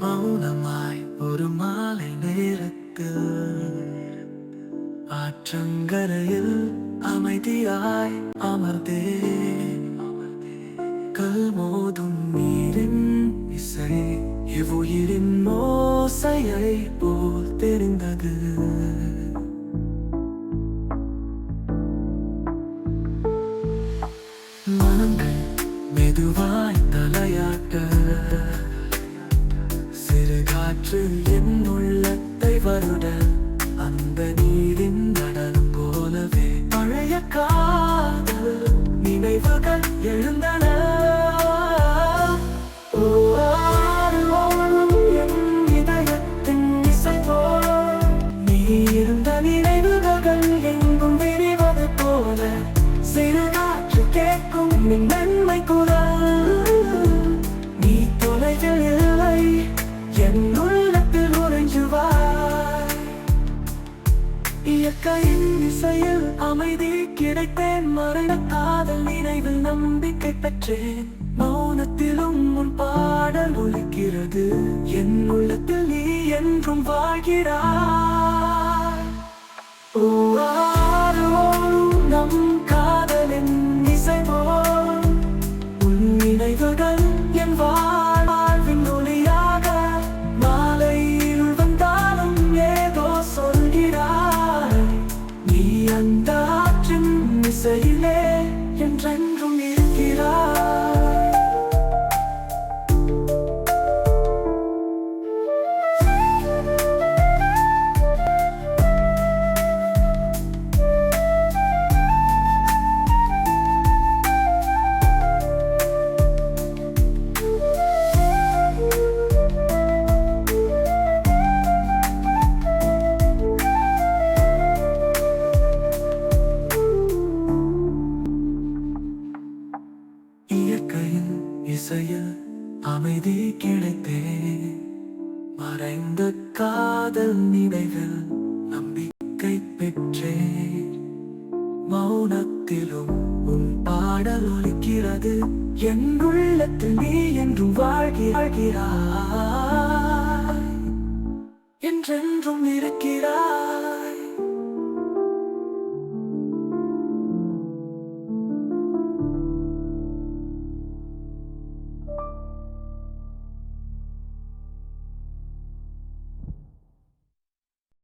மௌனமாய் ஒரு மாலை நேரத்தில் ஆற்றங்கரையில் அமைதியாய் அமர்ந்தே கல் உள்ளத்தை அந்த நீரின் நடனம் போலவே பழைய காதல் நினைவுகள் எழுந்த இயற்கையின் இசையில் அமைதி கிடைத்தேன். மறைந்த காதல் நினைவில் நம்பிக்கை பெற்றேன். மௌனத்திலும் உன் பாடல் ஒலிக்கிறது. என் உள்ளத்தில் நீ என்றும் வாழ்கிறாய். நம் காதலின் இசை போல் உன் நினைவுகள் என் வாழ்- இசையில் அமைதி கிடைத்தே மறைந்த காதல் நினைவில் நம்பிக்கை பெற்றேன். மௌனத்திலும் உன் பாடல் ஒலிக்கிறது. என் உள்ளத்தில் நீ என்றும் வாழ்கிறாய். என்றென்றும் இருக்கிறாய்.